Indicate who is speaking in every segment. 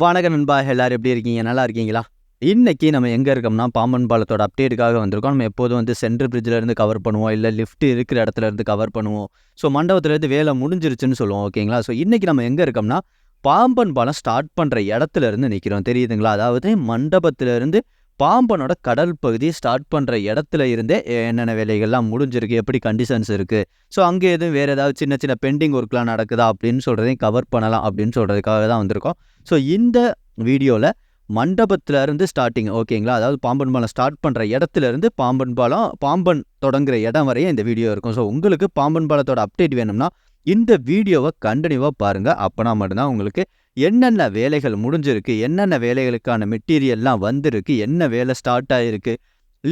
Speaker 1: வணக்கம் நண்பா எல்லோரும் எப்படி இருக்கீங்க நல்லா இருக்கீங்களா இன்றைக்கி நம்ம எங்கே இருக்கோம்னா பாம்பன் பாலத்தோட அப்டேட்டுக்காக வந்திருக்கோம் நம்ம எப்போதும் வந்து சென்ட்ரல் பிரிட்ஜிலேருந்து கவர் பண்ணுவோம் இல்லை லிஃப்ட் இருக்கிற இடத்துலேருந்து கவர் பண்ணுவோம் ஸோ மண்டபத்துலேருந்து வேலை முடிஞ்சிருச்சுன்னு சொல்லுவோம் ஓகேங்களா ஸோ இன்றைக்கி நம்ம எங்கே இருக்கோம்னா பாம்பன் பாலம் ஸ்டார்ட் பண்ணுற இடத்துலேருந்து நிற்கிறோம் தெரியுதுங்களா அதாவது மண்டபத்திலேருந்து பாம்பனோட கடல் பகுதி ஸ்டார்ட் பண்ணுற இடத்துல இருந்தே என்னென்ன வேலைகள்லாம் முடிஞ்சிருக்கு எப்படி கண்டிஷன்ஸ் இருக்குது ஸோ அங்கே எதுவும் வேறு ஏதாவது சின்ன சின்ன பெண்டிங் ஒர்க்லாம் நடக்குதா அப்படின்னு சொல்கிறதையும் கவர் பண்ணலாம் அப்படின்னு சொல்கிறதுக்காக தான் வந்திருக்கோம் ஸோ இந்த வீடியோவில் இருந்து ஸ்டார்டிங் ஓகேங்களா அதாவது பாம்பன் பாலம் ஸ்டார்ட் பண்ணுற இடத்துலேருந்து பாம்பன் பாலம் பாம்பன் தொடங்குகிற இடம் வரையே இந்த வீடியோ இருக்கும் ஸோ உங்களுக்கு பாம்பன் பாலத்தோட அப்டேட் வேணும்னா இந்த வீடியோவை கண்டினியூவாக பாருங்கள் அப்போனா மட்டும்தான் உங்களுக்கு என்னென்ன வேலைகள் முடிஞ்சிருக்கு என்னென்ன வேலைகளுக்கான மெட்டீரியல்லாம் வந்திருக்கு என்ன வேலை ஸ்டார்ட் ஆகிருக்கு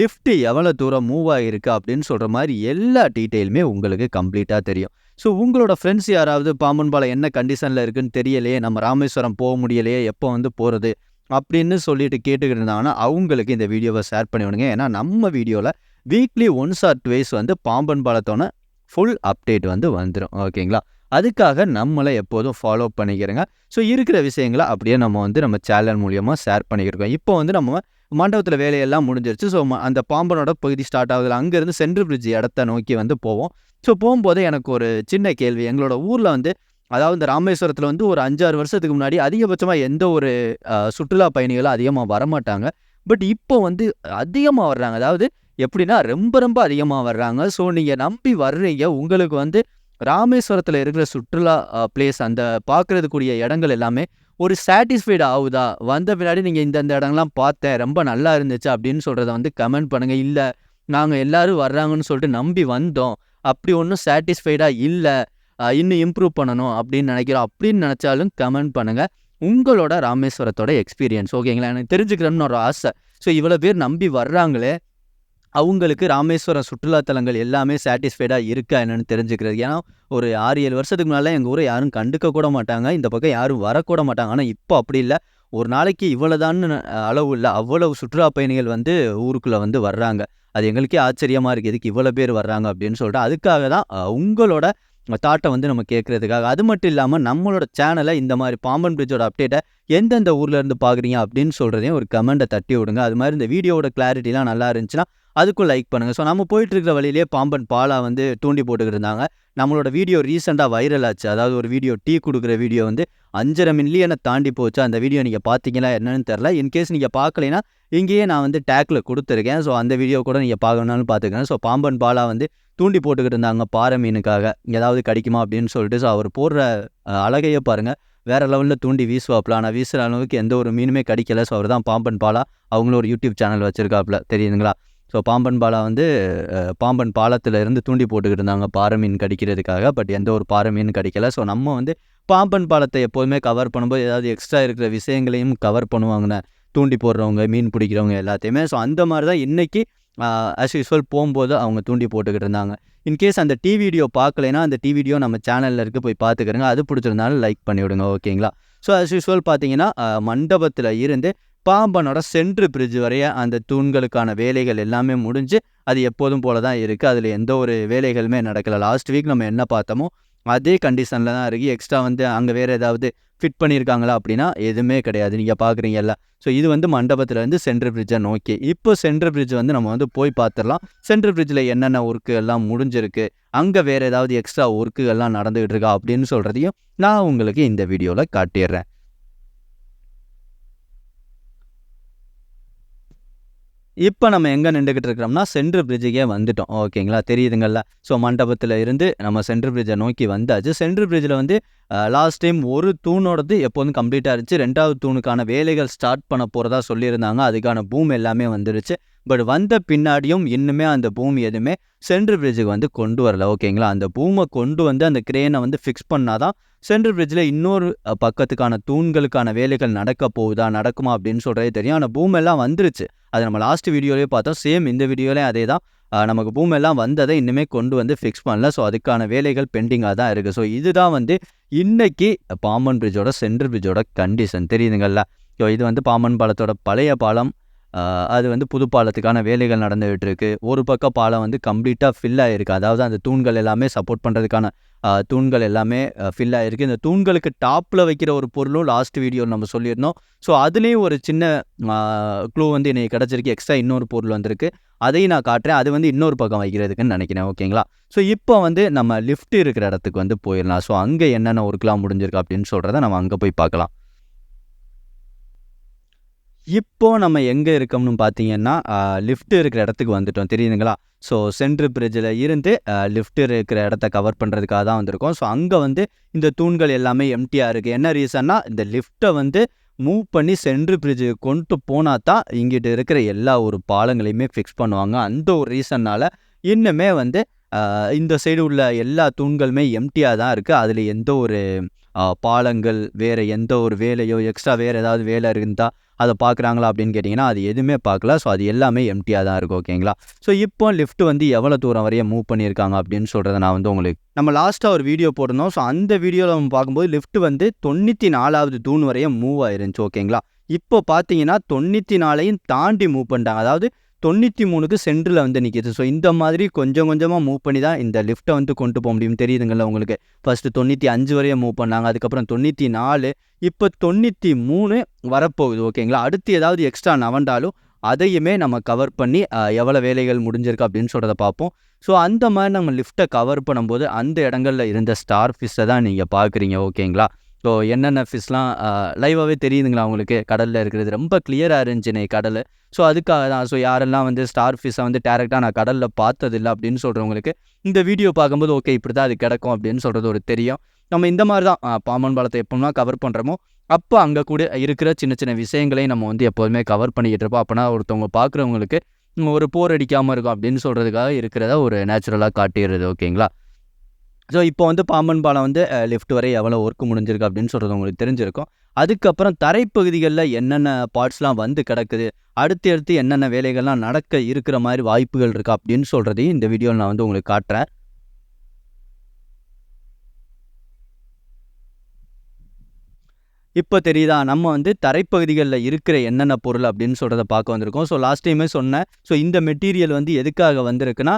Speaker 1: லிஃப்ட்டு எவ்வளோ தூரம் மூவ் ஆகிருக்கு அப்படின்னு சொல்கிற மாதிரி எல்லா டீட்டெயிலுமே உங்களுக்கு கம்ப்ளீட்டாக தெரியும் ஸோ உங்களோட ஃப்ரெண்ட்ஸ் யாராவது பாம்பன்பாலை என்ன கண்டிஷனில் இருக்குதுன்னு தெரியலையே நம்ம ராமேஸ்வரம் போக முடியலையே எப்போ வந்து போகிறது அப்படின்னு சொல்லிட்டு கேட்டுக்கிட்டு இருந்தாங்கன்னா அவங்களுக்கு இந்த வீடியோவை ஷேர் பண்ணி விடுங்க ஏன்னா நம்ம வீடியோவில் வீக்லி ஒன்ஸ் ஆர் டுவைஸ் வந்து பாம்பன் பாலத்தோட ஃபுல் அப்டேட் வந்து வந்துடும் ஓகேங்களா அதுக்காக நம்மளை எப்போதும் ஃபாலோ பண்ணிக்கிறோங்க ஸோ இருக்கிற விஷயங்களை அப்படியே நம்ம வந்து நம்ம சேனல் மூலியமாக ஷேர் பண்ணிக்கிருக்கோம் இப்போ வந்து நம்ம மண்டபத்தில் வேலையெல்லாம் முடிஞ்சிருச்சு ஸோ அந்த பாம்பனோட பகுதி ஸ்டார்ட் ஆகுதுல அங்கேருந்து சென்ட்ரல் பிரிட்ஜ் இடத்த நோக்கி வந்து போவோம் ஸோ போகும்போது எனக்கு ஒரு சின்ன கேள்வி எங்களோட ஊரில் வந்து அதாவது இந்த ராமேஸ்வரத்தில் வந்து ஒரு அஞ்சாறு வருஷத்துக்கு முன்னாடி அதிகபட்சமாக எந்த ஒரு சுற்றுலா பயணிகளும் அதிகமாக வரமாட்டாங்க பட் இப்போ வந்து அதிகமாக வர்றாங்க அதாவது எப்படின்னா ரொம்ப ரொம்ப அதிகமாக வர்றாங்க ஸோ நீங்கள் நம்பி வர்றீங்க உங்களுக்கு வந்து ராமேஸ்வரத்தில் இருக்கிற சுற்றுலா பிளேஸ் அந்த பார்க்குறதுக்குரிய இடங்கள் எல்லாமே ஒரு சாட்டிஸ்ஃபைடு ஆகுதா வந்த பின்னாடி நீங்கள் இந்தந்த இடங்கள்லாம் பார்த்தேன் ரொம்ப நல்லா இருந்துச்சு அப்படின்னு சொல்கிறத வந்து கமெண்ட் பண்ணுங்கள் இல்லை நாங்கள் எல்லோரும் வர்றாங்கன்னு சொல்லிட்டு நம்பி வந்தோம் அப்படி ஒன்றும் சாட்டிஸ்ஃபைடாக இல்லை இன்னும் இம்ப்ரூவ் பண்ணணும் அப்படின்னு நினைக்கிறோம் அப்படின்னு நினச்சாலும் கமெண்ட் பண்ணுங்கள் உங்களோட ராமேஸ்வரத்தோட எக்ஸ்பீரியன்ஸ் ஓகேங்களா எனக்கு தெரிஞ்சுக்கிறோம்னு ஒரு ஆசை ஸோ இவ்வளோ பேர் நம்பி வர்றாங்களே அவங்களுக்கு ராமேஸ்வரம் சுற்றுலாத்தலங்கள் எல்லாமே சாட்டிஸ்ஃபைடாக இருக்கா என்னென்னு தெரிஞ்சுக்கிறது ஏன்னா ஒரு ஆறு ஏழு வருஷத்துக்கு முன்னால் எங்கள் ஊரை யாரும் கண்டுக்க கூட மாட்டாங்க இந்த பக்கம் யாரும் வரக்கூட மாட்டாங்க ஆனால் இப்போ அப்படி இல்லை ஒரு நாளைக்கு இவ்வளோதான்னு அளவு இல்லை அவ்வளவு சுற்றுலா பயணிகள் வந்து ஊருக்குள்ளே வந்து வர்றாங்க அது எங்களுக்கே ஆச்சரியமாக இருக்குது இதுக்கு இவ்வளோ பேர் வர்றாங்க அப்படின்னு சொல்லிட்டு அதுக்காக தான் உங்களோட தாட்டை வந்து நம்ம கேட்குறதுக்காக அது மட்டும் இல்லாமல் நம்மளோட சேனலை இந்த மாதிரி பாம்பன் பிரிட்ஜோட அப்டேட்டை எந்தெந்த ஊரில் இருந்து பார்க்குறீங்க அப்படின்னு சொல்கிறதையும் ஒரு கமெண்ட்டை தட்டி விடுங்க அது மாதிரி இந்த வீடியோட கிளாரிட்டிலாம் நல்லா இருந்துச்சுன்னா அதுக்கும் லைக் பண்ணுங்கள் ஸோ நம்ம போயிட்டுருக்கிற வழியிலே பாம்பன் பாலா வந்து தூண்டி போட்டுக்கிட்டு இருந்தாங்க நம்மளோட வீடியோ ரீசெண்டாக வைரல் ஆச்சு அதாவது ஒரு வீடியோ டீ கொடுக்குற வீடியோ வந்து அஞ்சரை மில்லியனை தாண்டி போச்சு அந்த வீடியோ நீங்கள் பார்த்தீங்களா என்னென்னு தெரில இன்கேஸ் நீங்கள் பார்க்கலைன்னா இங்கேயே நான் வந்து டேக்கில் கொடுத்துருக்கேன் ஸோ அந்த வீடியோ கூட நீங்கள் பார்க்கணும்னு பார்த்துக்கேன் ஸோ பாம்பன் பாலா வந்து தூண்டி போட்டுக்கிட்டு இருந்தாங்க பாறை மீனுக்காக ஏதாவது கிடைக்குமா அப்படின்னு சொல்லிட்டு ஸோ அவர் போடுற அழகையே பாருங்கள் வேறு லெவலில் தூண்டி வீசுவாப்பில் ஆனால் வீசுகிற அளவுக்கு எந்த ஒரு மீனுமே கிடைக்கல ஸோ அவர் தான் பாம்பன் பாலா அவங்களும் ஒரு யூடியூப் சேனல் வச்சுருக்காப்புல தெரியுதுங்களா ஸோ பாம்பன் பாலா வந்து பாம்பன் பாலத்தில் இருந்து தூண்டி போட்டுக்கிட்டு இருந்தாங்க பாறை மீன் கடிக்கிறதுக்காக பட் எந்த ஒரு பாறை மீன் கிடைக்கல ஸோ நம்ம வந்து பாம்பன் பாலத்தை எப்போதுமே கவர் பண்ணும்போது ஏதாவது எக்ஸ்ட்ரா இருக்கிற விஷயங்களையும் கவர் பண்ணுவாங்கண்ணே தூண்டி போடுறவங்க மீன் பிடிக்கிறவங்க எல்லாத்தையுமே ஸோ அந்த மாதிரி தான் இன்றைக்கி அஸ் யூஸ்வல் போகும்போது அவங்க தூண்டி போட்டுக்கிட்டு இருந்தாங்க இன்கேஸ் அந்த டி வீடியோ பார்க்கலைன்னா அந்த டி வீடியோ நம்ம சேனலில் இருக்க போய் பார்த்துக்கிறங்க அது பிடிச்சிருந்தாலும் லைக் பண்ணிவிடுங்க ஓகேங்களா ஸோ அஸ் யூஸ்வல் பார்த்தீங்கன்னா மண்டபத்தில் இருந்து பாம்பனோட சென்ட்ரு பிரிட்ஜ் வரைய அந்த தூண்களுக்கான வேலைகள் எல்லாமே முடிஞ்சு அது எப்போதும் போல தான் இருக்குது அதில் எந்த ஒரு வேலைகளுமே நடக்கலை லாஸ்ட் வீக் நம்ம என்ன பார்த்தோமோ அதே கண்டிஷனில் தான் இருக்குது எக்ஸ்ட்ரா வந்து அங்கே வேறு ஏதாவது ஃபிட் பண்ணியிருக்காங்களா அப்படின்னா எதுவுமே கிடையாது நீங்கள் பார்க்குறீங்க எல்லாம் ஸோ இது வந்து மண்டபத்துலேருந்து சென்ட்ரு பிரிட்ஜை நோக்கி இப்போ சென்ட்ரு பிரிட்ஜ் வந்து நம்ம வந்து போய் பார்த்துடலாம் சென்ட்ரு பிரிட்ஜில் என்னென்ன ஒர்க்கு எல்லாம் முடிஞ்சிருக்கு அங்கே வேறு ஏதாவது எக்ஸ்ட்ரா ஒர்க்கு எல்லாம் நடந்துகிட்டு இருக்கா அப்படின்னு சொல்கிறதையும் நான் உங்களுக்கு இந்த வீடியோவில் காட்டிடுறேன் இப்போ நம்ம எங்கே நின்றுக்கிட்டு இருக்கிறோம்னா சென்ட்ரு பிரிட்ஜுக்கே வந்துட்டோம் ஓகேங்களா தெரியுதுங்கள்ல ஸோ மண்டபத்தில் இருந்து நம்ம சென்ட்ரு பிரிட்ஜை நோக்கி வந்தாச்சு சென்ட்ரு பிரிட்ஜில் வந்து லாஸ்ட் டைம் ஒரு தூணோடது எப்போதும் கம்ப்ளீட்டாக இருந்துச்சு ரெண்டாவது தூணுக்கான வேலைகள் ஸ்டார்ட் பண்ண போகிறதா சொல்லியிருந்தாங்க அதுக்கான பூம் எல்லாமே வந்துருச்சு பட் வந்த பின்னாடியும் இன்னுமே அந்த பூமி எதுவுமே சென்ட்ரல் பிரிட்ஜுக்கு வந்து கொண்டு வரல ஓகேங்களா அந்த பூமை கொண்டு வந்து அந்த கிரேனை வந்து ஃபிக்ஸ் பண்ணாதான் சென்ட்ரல் பிரிட்ஜில் இன்னொரு பக்கத்துக்கான தூண்களுக்கான வேலைகள் நடக்க போகுதா நடக்குமா அப்படின்னு சொல்கிறதே தெரியும் ஆனால் பூமெல்லாம் வந்துருச்சு அதை நம்ம லாஸ்ட் வீடியோலேயே பார்த்தோம் சேம் இந்த வீடியோலேயும் அதே தான் நமக்கு பூமெல்லாம் வந்ததை இன்னுமே கொண்டு வந்து ஃபிக்ஸ் பண்ணல ஸோ அதுக்கான வேலைகள் பெண்டிங்காக தான் இருக்குது ஸோ இதுதான் வந்து இன்னைக்கு பாம்பன் பிரிட்ஜோட சென்ட்ரல் பிரிட்ஜோட கண்டிஷன் தெரியுதுங்கள்ல ஸோ இது வந்து பாம்பன் பாலத்தோட பழைய பாலம் அது வந்து புது பாலத்துக்கான வேலைகள் நடந்துகிட்டு இருக்கு ஒரு பக்கம் பாலம் வந்து கம்ப்ளீட்டாக ஃபில் ஆகிருக்கு அதாவது அந்த தூண்கள் எல்லாமே சப்போர்ட் பண்ணுறதுக்கான தூண்கள் எல்லாமே ஃபில் ஆகிருக்கு இந்த தூண்களுக்கு டாப்பில் வைக்கிற ஒரு பொருளும் லாஸ்ட் வீடியோ நம்ம சொல்லியிருந்தோம் ஸோ அதுலேயும் ஒரு சின்ன க்ளூ வந்து எனக்கு கிடச்சிருக்கு எக்ஸ்ட்ரா இன்னொரு பொருள் வந்திருக்கு அதையும் நான் காட்டுறேன் அது வந்து இன்னொரு பக்கம் வைக்கிறதுக்குன்னு நினைக்கிறேன் ஓகேங்களா ஸோ இப்போ வந்து நம்ம லிஃப்ட் இருக்கிற இடத்துக்கு வந்து போயிடலாம் ஸோ அங்கே என்னென்ன ஒர்க்லாம் முடிஞ்சிருக்கு அப்படின்னு சொல்கிறத நம்ம அங்கே போய் பார்க்கலாம் இப்போது நம்ம எங்கே இருக்கோம்னு பார்த்தீங்கன்னா லிஃப்ட் இருக்கிற இடத்துக்கு வந்துட்டோம் தெரியுதுங்களா ஸோ சென்ட்ரு பிரிட்ஜில் இருந்து லிஃப்ட் இருக்கிற இடத்த கவர் பண்ணுறதுக்காக தான் வந்திருக்கோம் ஸோ அங்கே வந்து இந்த தூண்கள் எல்லாமே எம்டியாக இருக்குது என்ன ரீசன்னா இந்த லிஃப்ட்டை வந்து மூவ் பண்ணி சென்ட்ரு பிரிட்ஜு கொண்டு போனால் தான் இங்கிட்ட இருக்கிற எல்லா ஒரு பாலங்களையுமே ஃபிக்ஸ் பண்ணுவாங்க அந்த ஒரு ரீசன்னால் இன்னுமே வந்து இந்த சைடு உள்ள எல்லா தூண்களுமே எம்டியாக தான் இருக்குது அதில் எந்த ஒரு பாலங்கள் வேறு எந்த ஒரு வேலையோ எக்ஸ்ட்ரா வேறு ஏதாவது வேலை இருந்தால் அதை பார்க்குறாங்களா அப்படின்னு கேட்டிங்கன்னா அது எதுவுமே பார்க்கல ஸோ அது எல்லாமே எம்டியாக தான் இருக்கும் ஓகேங்களா ஸோ இப்போ லிஃப்ட் வந்து எவ்வளோ தூரம் வரையும் மூவ் பண்ணியிருக்காங்க அப்படின்னு சொல்கிறத நான் வந்து உங்களுக்கு நம்ம லாஸ்ட்டாக ஒரு வீடியோ போட்டிருந்தோம் ஸோ அந்த வீடியோவில் நம்ம பார்க்கும்போது லிஃப்ட் வந்து தொண்ணூற்றி நாலாவது தூண் வரையும் மூவ் ஆயிருந்துச்சு ஓகேங்களா இப்போ பார்த்தீங்கன்னா தொண்ணூற்றி நாலையும் தாண்டி மூவ் பண்ணிட்டாங்க அதாவது தொண்ணூற்றி மூணுக்கு சென்டரில் வந்து நிற்கிது ஸோ இந்த மாதிரி கொஞ்சம் கொஞ்சமாக மூவ் பண்ணி தான் இந்த லிஃப்ட்டை வந்து கொண்டு போக முடியும் தெரியுதுங்களா உங்களுக்கு ஃபஸ்ட்டு தொண்ணூற்றி அஞ்சு வரையும் மூவ் பண்ணாங்க அதுக்கப்புறம் தொண்ணூற்றி நாலு இப்போ தொண்ணூற்றி மூணு வரப்போகுது ஓகேங்களா அடுத்து ஏதாவது எக்ஸ்ட்ரா நவண்டாலும் அதையுமே நம்ம கவர் பண்ணி எவ்வளோ வேலைகள் முடிஞ்சிருக்கு அப்படின்னு சொல்கிறத பார்ப்போம் ஸோ அந்த மாதிரி நம்ம லிஃப்ட்டை கவர் பண்ணும்போது அந்த இடங்களில் இருந்த ஸ்டார் ஃபிஷ்ஷை தான் நீங்கள் பார்க்குறீங்க ஓகேங்களா ஸோ என்னென்ன ஃபிஷ்லாம் லைவாகவே தெரியுதுங்களா அவங்களுக்கு கடலில் இருக்கிறது ரொம்ப கிளியராக இருந்துச்சுனே கடல் ஸோ அதுக்காக தான் ஸோ யாரெல்லாம் வந்து ஸ்டார் ஃபிஷ்ஷை வந்து டேரெக்டாக நான் கடலில் பார்த்ததில்லை அப்படின்னு சொல்கிறவங்களுக்கு இந்த வீடியோ பார்க்கும்போது ஓகே இப்படி தான் அது கிடக்கும் அப்படின்னு சொல்கிறது ஒரு தெரியும் நம்ம இந்த மாதிரி தான் பாம்பன் பாலத்தை எப்போனா கவர் பண்ணுறோமோ அப்போ அங்கே கூட இருக்கிற சின்ன சின்ன விஷயங்களையும் நம்ம வந்து எப்போதுமே கவர் பண்ணிக்கிட்டு இருப்போம் அப்போனா ஒருத்தவங்க பார்க்குறவங்களுக்கு ஒரு போர் அடிக்காமல் இருக்கும் அப்படின்னு சொல்கிறதுக்காக இருக்கிறத ஒரு நேச்சுரலாக காட்டிடுறது ஓகேங்களா ஸோ இப்போ வந்து பாம்பன் பாலம் வந்து லெஃப்ட் வரை எவ்வளோ ஒர்க் முடிஞ்சிருக்கு அப்படின்னு சொல்கிறது உங்களுக்கு தெரிஞ்சிருக்கும் அதுக்கப்புறம் தரைப்பகுதிகளில் என்னென்ன பார்ட்ஸ்லாம் வந்து கிடக்குது அடுத்து அடுத்து என்னென்ன வேலைகள்லாம் நடக்க இருக்கிற மாதிரி வாய்ப்புகள் இருக்குது அப்படின்னு சொல்கிறதையும் இந்த வீடியோவில் நான் வந்து உங்களுக்கு காட்டுறேன் இப்போ தெரியுதா நம்ம வந்து தரைப்பகுதிகளில் இருக்கிற என்னென்ன பொருள் அப்படின்னு சொல்கிறத பார்க்க வந்திருக்கோம் ஸோ லாஸ்ட் டைமே சொன்னேன் ஸோ இந்த மெட்டீரியல் வந்து எதுக்காக வந்திருக்குன்னா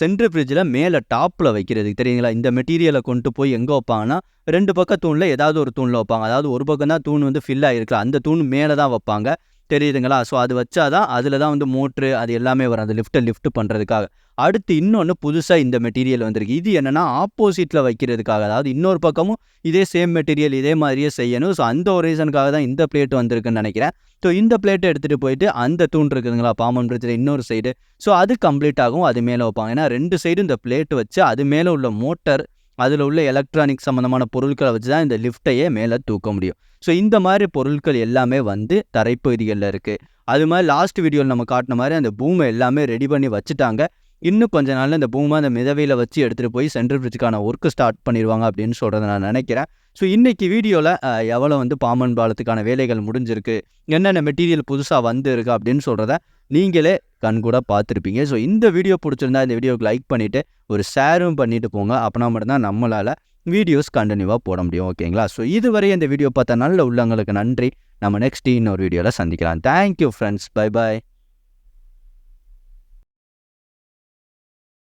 Speaker 1: சென்ட்ரு ஃப்ரிட்ஜில் மேலே டாப்பில் வைக்கிறதுக்கு தெரியுங்களா இந்த மெட்டீரியலை கொண்டு போய் எங்கே வைப்பாங்கன்னா ரெண்டு பக்கம் தூணில் ஏதாவது ஒரு தூணில் வைப்பாங்க அதாவது ஒரு பக்கம் தான் தூண் வந்து ஃபில் ஆகிருக்கலாம் அந்த தூண் மேலே தான் வைப்பாங்க தெரியுதுங்களா ஸோ அது வச்சாதான் அதில் தான் வந்து மோட்ரு அது எல்லாமே வரும் அந்த லிஃப்ட்டை லிஃப்ட் பண்ணுறதுக்காக அடுத்து இன்னொன்று புதுசாக இந்த மெட்டீரியல் வந்திருக்கு இது என்னென்னா ஆப்போசிட்டில் வைக்கிறதுக்காக அதாவது இன்னொரு பக்கமும் இதே சேம் மெட்டீரியல் இதே மாதிரியே செய்யணும் ஸோ அந்த ஒரு ரீசனுக்காக தான் இந்த பிளேட் வந்திருக்குன்னு நினைக்கிறேன் ஸோ இந்த பிளேட்டை எடுத்துகிட்டு போயிட்டு அந்த தூண் இருக்குதுங்களா பாம்பன் பிரிட்ஜில் இன்னொரு சைடு ஸோ அது கம்ப்ளீட் ஆகும் அது மேலே வைப்பாங்க ஏன்னா ரெண்டு சைடு இந்த பிளேட் வச்சு அது மேலே உள்ள மோட்டர் அதில் உள்ள எலக்ட்ரானிக் சம்மந்தமான பொருட்களை வச்சு தான் இந்த லிஃப்ட்டையே மேலே தூக்க முடியும் ஸோ இந்த மாதிரி பொருட்கள் எல்லாமே வந்து தரைப்பகுதிகளில் இருக்குது அது மாதிரி லாஸ்ட் வீடியோவில் நம்ம காட்டின மாதிரி அந்த பூமை எல்லாமே ரெடி பண்ணி வச்சுட்டாங்க இன்னும் கொஞ்ச நாளில் இந்த பூமா அந்த மிதவையில் வச்சு எடுத்துகிட்டு போய் சென்ட்ரல் பிரிட்ஜுக்கான ஒர்க்கு ஸ்டார்ட் பண்ணிடுவாங்க அப்படின்னு சொல்கிறத நான் நினைக்கிறேன் ஸோ இன்றைக்கி வீடியோவில் எவ்வளோ வந்து பாமன் பாலத்துக்கான வேலைகள் முடிஞ்சிருக்கு என்னென்ன மெட்டீரியல் புதுசாக வந்துருக்கு அப்படின்னு சொல்கிறத நீங்களே கண்கூட பார்த்துருப்பீங்க ஸோ இந்த வீடியோ பிடிச்சிருந்தா இந்த வீடியோக்கு லைக் பண்ணிவிட்டு ஒரு ஷேரும் பண்ணிவிட்டு போங்க அப்படின்னா மட்டும்தான் நம்மளால் வீடியோஸ் கண்டினியூவாக போட முடியும் ஓகேங்களா ஸோ இதுவரை இந்த வீடியோ பார்த்த நல்ல உள்ளங்களுக்கு நன்றி நம்ம நெக்ஸ்ட் இன்னொரு வீடியோவில் சந்திக்கலாம் தேங்க்யூ ஃப்ரெண்ட்ஸ் பை பாய்